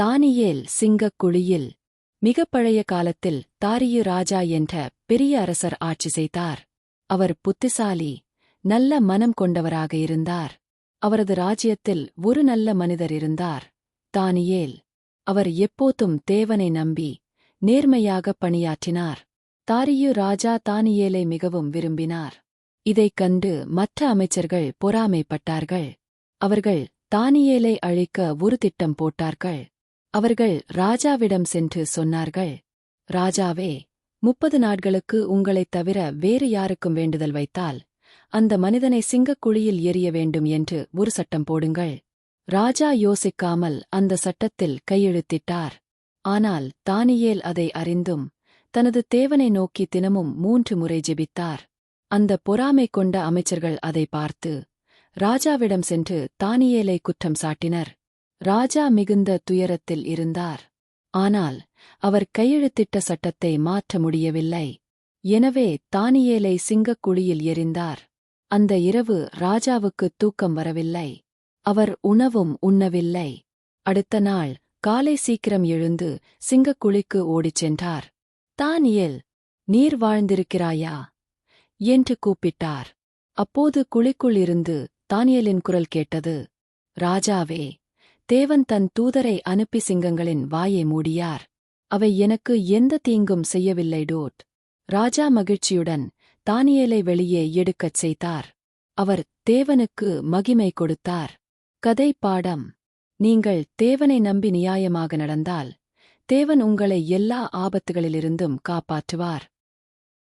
தானியேல் சிங்கக் குழியில் மிகப் பழைய காலத்தில் தாரியு ராஜா என்ற பெரிய அரசர் ஆட்சி செய்தார். அவர் புத்திசாலி நல்ல மனம் கொண்டவராக இருந்தார். அவரது ராஜ்யத்தில் ஒரு நல்ல மனிதர் இருந்தார் தானியேல். அவர் எப்போதும் தேவனை நம்பி நேர்மையாக பணியாற்றினார். தாரியு ராஜா தானியேலை மிகவும் விரும்பினார். இதைக் கண்டு மற்ற அமைச்சர்கள் பொறாமைப்பட்டார்கள். அவர்கள் தானியேலை அழிக்க ஒரு திட்டம் போட்டார்கள். அவர்கள் ராஜாவிடம் சென்று சொன்னார்கள் ராஜாவே முப்பது நாட்களுக்கு உங்களைத் தவிர வேறு யாருக்கும் வேண்டுதல் வைத்தால் அந்த மனிதனை சிங்கக் குழியில் எறிய வேண்டும் என்று ஒரு சட்டம் போடுங்கள். ராஜா யோசிக்காமல் அந்த சட்டத்தில் கையெழுத்திட்டார். ஆனால் தானியேல் அதை அறிந்தும் தனது தேவனை நோக்கி தினமும் மூன்று முறை ஜெபித்தார். அந்த பொறாமை கொண்ட அமைச்சர்கள் அதை பார்த்து ராஜாவிடம் சென்று தானியேலை குற்றம் சாட்டினர். ராஜா மிகுந்த துயரத்தில் இருந்தார். ஆனால் அவர் கையெழுத்திட்ட சட்டத்தை மாற்ற முடியவில்லை. எனவே தானியேலை சிங்கக் குழியில் எறிந்தார். அந்த இரவு ராஜாவுக்கு தூக்கம் வரவில்லை. அவர் உணவும் உண்ணவில்லை. அடுத்த நாள் காலை சீக்கிரம் எழுந்து சிங்கக் குழிக்கு ஓடிச் சென்றார். தானியேல் நீர் வாழ்ந்திருக்கிறாயா என்று கூப்பிட்டார். அப்போது குழிக்குள் இருந்து தானியலின் குரல் கேட்டது. ராஜாவே தேவன் தன் தூதரை அனுப்பி சிங்கங்களின் வாயை மூடியார். அவை எனக்கு எந்த தீங்கும் செய்யவில்லை டோட். ராஜா மகிழ்ச்சியுடன் தானியேலை வெளியே எடுக்கச் செய்தார். அவர் தேவனுக்கு மகிமை கொடுத்தார். கதை பாடம். நீங்கள் தேவனை நம்பி நியாயமாக நடந்தால் தேவன் உங்களை எல்லா ஆபத்துகளிலிருந்தும் காப்பாற்றுவார்.